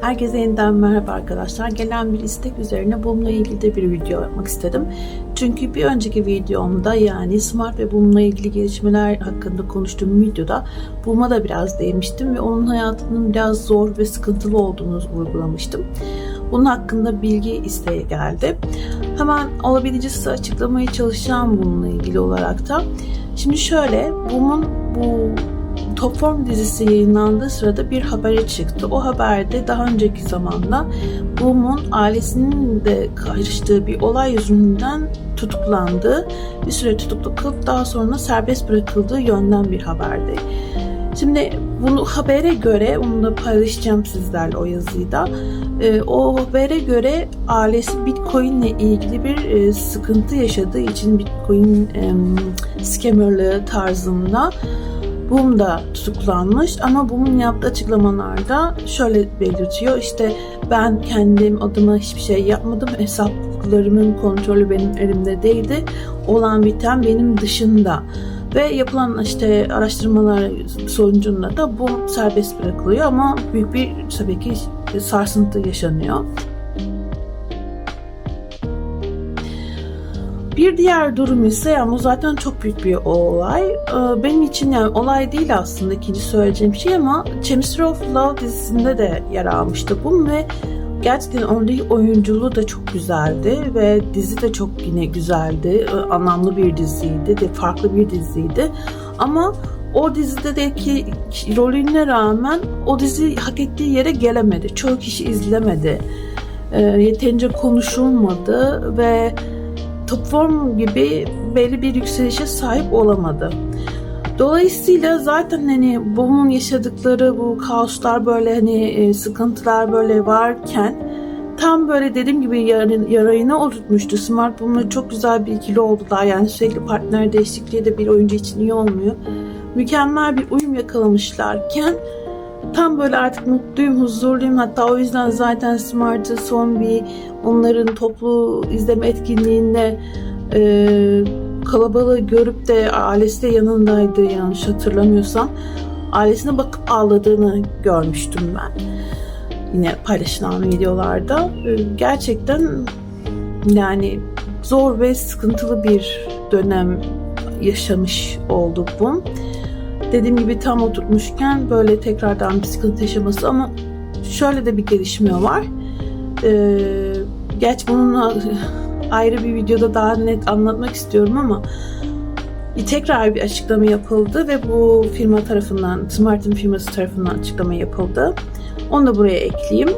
Herkese yeniden merhaba arkadaşlar. Gelen bir istek üzerine bununla ilgili de bir video yapmak istedim. Çünkü bir önceki videomda yani Smart ve bununla ilgili gelişmeler hakkında konuştuğum videoda Boom'a da biraz değinmiştim ve onun hayatının biraz zor ve sıkıntılı olduğunu vurgulamıştım. Bunun hakkında bilgi isteği geldi. Hemen olabildiğince size açıklamaya çalışacağım bununla ilgili olarak da. Şimdi şöyle, Boom'un bu Top Form dizisi yayınlandığı sırada bir habere çıktı. O haberde daha önceki zamanda Boom'un ailesinin de karıştığı bir olay yüzünden tutuklandığı, bir süre tutuklu kılıp daha sonra serbest bırakıldığı yönden bir haberdi. Şimdi bunu habere göre, onu da paylaşacağım sizlerle o yazıyı da. E, o habere göre ailesi Bitcoin ile ilgili bir e, sıkıntı yaşadığı için Bitcoin e, scammerlığı tarzında Boom da tutuklanmış ama Boom'un yaptığı açıklamalarda şöyle belirtiyor. İşte ben kendim adıma hiçbir şey yapmadım. Hesaplarımın kontrolü benim elimde değildi. Olan biten benim dışında. Ve yapılan işte araştırmalar sonucunda da bu serbest bırakılıyor ama büyük bir tabii ki sarsıntı yaşanıyor. Bir diğer durum ise yani bu zaten çok büyük bir olay. Ee, Benim için yani olay değil aslında ikinci söyleyeceğim şey ama Chemistry of Love dizisinde de yer almıştı bu ve gerçekten oradaki oyunculuğu da çok güzeldi ve dizi de çok yine güzeldi. Ee, Anlamlı bir diziydi de farklı bir diziydi. Ama o dizideki rolüne rağmen o dizi hak ettiği yere gelemedi. Çoğu kişi izlemedi. Ee, Yeterince konuşulmadı ve top form gibi belli bir yükselişe sahip olamadı. Dolayısıyla zaten hani Boom'un yaşadıkları bu kaoslar böyle hani e, sıkıntılar böyle varken tam böyle dediğim gibi yarın, yarayına oturtmuştu. Smart Boom'la çok güzel bir ikili oldular. Yani sürekli partner değişikliği de bir oyuncu için iyi olmuyor. Mükemmel bir uyum yakalamışlarken tam böyle artık mutluyum, huzurluyum. Hatta o yüzden zaten Smart'ı son bir onların toplu izleme etkinliğinde e, kalabalığı görüp de ailesi de yanındaydı yanlış hatırlamıyorsam. Ailesine bakıp ağladığını görmüştüm ben. Yine paylaşılan videolarda. E, gerçekten yani zor ve sıkıntılı bir dönem yaşamış oldu bu dediğim gibi tam oturtmuşken böyle tekrardan bir sıkıntı yaşaması ama şöyle de bir gelişme var. Ee, geç bunun ayrı bir videoda daha net anlatmak istiyorum ama tekrar bir açıklama yapıldı ve bu firma tarafından, Smart'ın firması tarafından açıklama yapıldı. Onu da buraya ekleyeyim.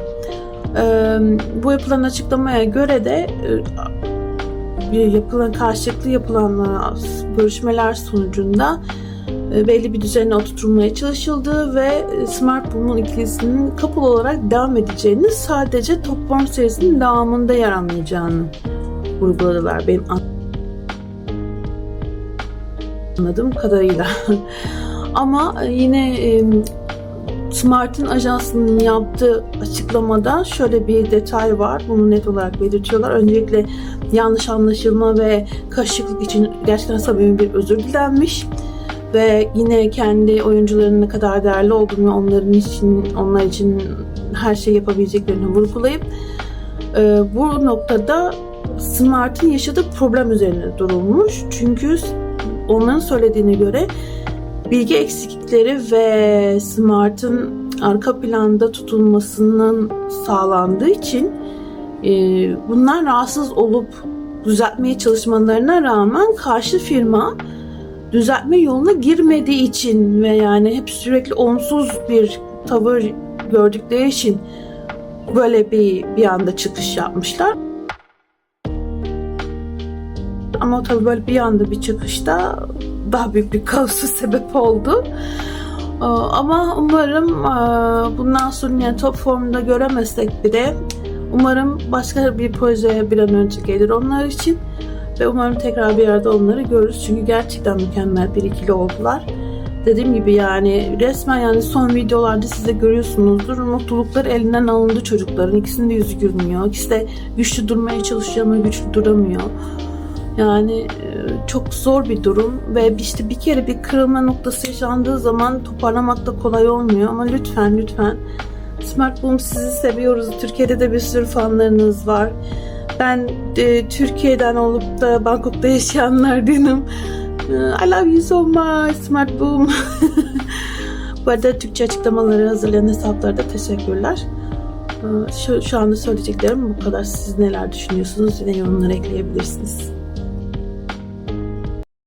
Ee, bu yapılan açıklamaya göre de e, yapılan karşılıklı yapılan görüşmeler sonucunda belli bir düzene oturtulmaya çalışıldığı ve e, Smart Boom'un ikilisinin couple olarak devam edeceğini sadece Top serisinin devamında yer almayacağını vurguladılar benim anladığım kadarıyla. Ama e, yine Smart'ın ajansının yaptığı açıklamada şöyle bir detay var. Bunu net olarak belirtiyorlar. Öncelikle yanlış anlaşılma ve karışıklık için gerçekten samimi bir özür dilenmiş ve yine kendi oyuncularının ne kadar değerli olduğunu onların için onlar için her şey yapabileceklerini vurgulayıp e, bu noktada Smart'ın yaşadığı problem üzerine durulmuş. Çünkü onların söylediğine göre bilgi eksiklikleri ve Smart'ın arka planda tutulmasının sağlandığı için e, bunlar rahatsız olup düzeltmeye çalışmalarına rağmen karşı firma düzeltme yoluna girmediği için ve yani hep sürekli olumsuz bir tavır gördükleri için böyle bir bir anda çıkış yapmışlar. Ama tabii böyle bir anda bir çıkışta daha büyük bir kaosa sebep oldu. Ee, ama umarım e, bundan sonra yani top formda göremezsek bile umarım başka bir projeye bir an önce gelir onlar için. Ve umarım tekrar bir yerde onları görürüz. Çünkü gerçekten mükemmel bir ikili oldular. Dediğim gibi yani resmen yani son videolarda size görüyorsunuzdur. Mutluluklar elinden alındı çocukların. İkisinin de yüzü gülmüyor. İkisi de güçlü durmaya çalışıyor ama güçlü duramıyor. Yani e, çok zor bir durum ve işte bir kere bir kırılma noktası yaşandığı zaman toparlamak da kolay olmuyor ama lütfen lütfen Smart Boom sizi seviyoruz. Türkiye'de de bir sürü fanlarınız var. Ben e, Türkiye'den olup da Bangkok'ta yaşayanlardanım. E, I love you so much Smart Boom. Bu arada Türkçe açıklamaları hazırlayan hesaplara da teşekkürler. E, Şu, şu anda söyleyeceklerim bu kadar. Siz neler düşünüyorsunuz? Yine yorumlara ekleyebilirsiniz.